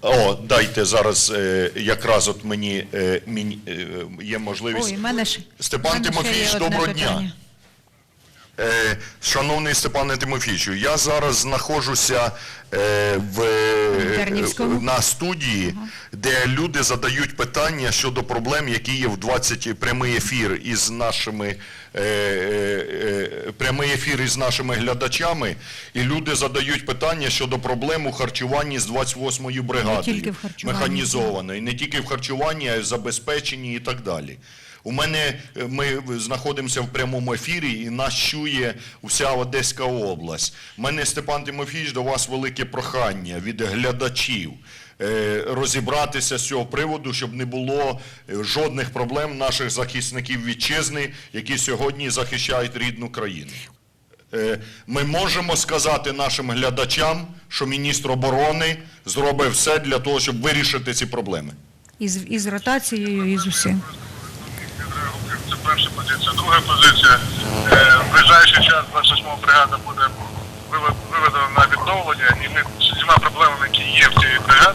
О, дайте зараз е, якраз от мені, е, е, є можливість. Ой, мене ж Степан мене Тимофійович, доброго дня. Шановний Степане Тимофійовичу, я зараз знаходжуся в, е, Тернівському. на студії, де люди задають питання щодо проблем, які є в 20 прямий ефір із нашими е, е, е, прямий ефір із нашими глядачами, і люди задають питання щодо проблем у харчуванні з 28-ю бригадою. Механізованої, не тільки в харчуванні, а й в забезпеченні і так далі. У мене е, ми знаходимося в прямому ефірі і нас чує вся Одеська область. У мене, Степан Тимофійович, до вас велике прохання від глядачів е, розібратися з цього приводу, щоб не було е, жодних проблем наших захисників вітчизни, які сьогодні захищають рідну країну. Е, Ми можемо сказати нашим глядачам, що міністр оборони зробить все для того, щоб вирішити ці проблеми. Із, із ротацією, і з усім. Це перша позиція. Друга позиція. В ближайший час 28 бригада буде виве- виведена на відновлення, і ми з усіма проблемами, які є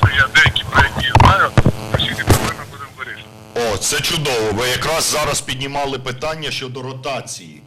в я деякі проєкти знаю, всі проблеми будемо вирішувати. О, це чудово. Ви якраз зараз піднімали питання щодо ротації.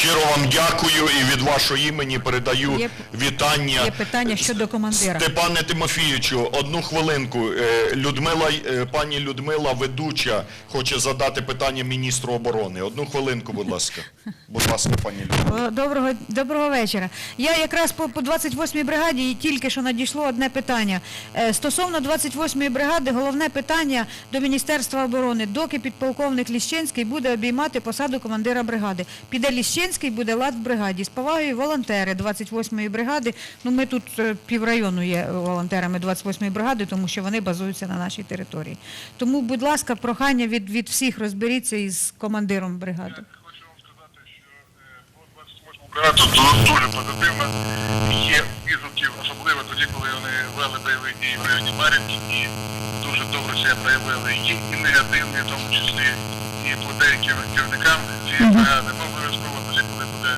Щиро вам дякую і від вашого імені передаю Є- вітання. Є питання щодо командира. Степане Тимофійовичу, одну хвилинку. Е, Людмила, е, пані Людмила, ведуча, хоче задати питання міністру оборони. Одну хвилинку, будь ласка. Будь ласка, пані Людмила. Доброго, доброго вечора. Я якраз по, по 28-й бригаді і тільки що надійшло одне питання. Е, Стосовно 28-ї бригади, головне питання до Міністерства оборони. Доки підполковник Ліщенський буде обіймати посаду командира бригади. Піде Ліщенський, буде лад в бригаді. З повагою волонтери 28-ї бригади. Ну, ми тут е, піврайону є волонтерами 28-ї бригади, тому що вони базуються на нашій території. Тому, будь ласка, прохання від, від всіх розберіться із командиром бригади. Хочу вам сказати, що е, по 28 бригаду ду- дуже позитивно. Є відгуків, особливо тоді, коли вони вели бойові дії в районі Мар'їнки, і дуже добре себе проявили. Є і негативні, в тому числі і по деяким керівникам цієї бригади. Ми обов'язково тоді, коли буде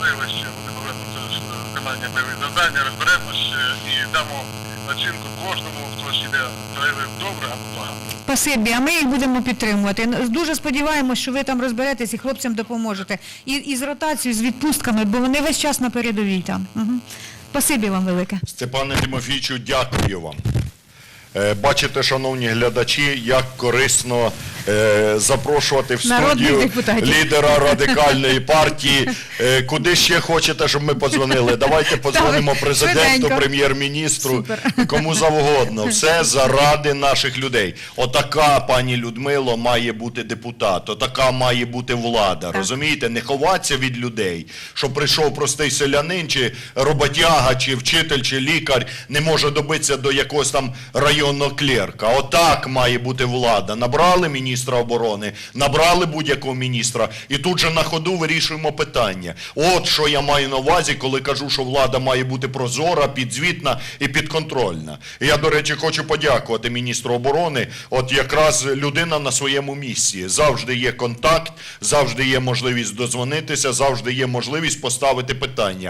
можливість, вони повернуться виконання бойових завдань, розберемося і дамо оцінку кожному, хто себе проявив добре або погано. Спасибі, а ми їх будемо підтримувати. Дуже сподіваємось, що ви там розберетесь і хлопцям допоможете. І, і з ротацією, з відпустками, бо вони весь час на передовій там. Угу. Спасибі вам велике. Степане Тимофійовичу, дякую вам. Е, Бачите, шановні глядачі, як корисно е, запрошувати в студію депутатів. лідера радикальної партії. Е, куди ще хочете, щоб ми подзвонили? Давайте подзвонимо президенту, прем'єр-міністру, кому завгодно. Все заради наших людей. Отака, пані Людмило, має бути депутат, отака має бути влада. Розумієте? Не ховатися від людей, що прийшов простий селянин, чи роботяга, чи вчитель, чи лікар не може добитися до якогось там районного клерка. Отак має бути влада. Набрали міністра оборони, набрали будь-якого міністра, і тут же на ходу вирішуємо питання. От що я маю на увазі, коли кажу, що влада має бути прозора, підзвітна і підконтрольна. І я, до речі, хочу подякувати міністру оборони. От якраз людина на своєму місці. Завжди є контакт, завжди є можливість дозвонитися, завжди є можливість поставити питання.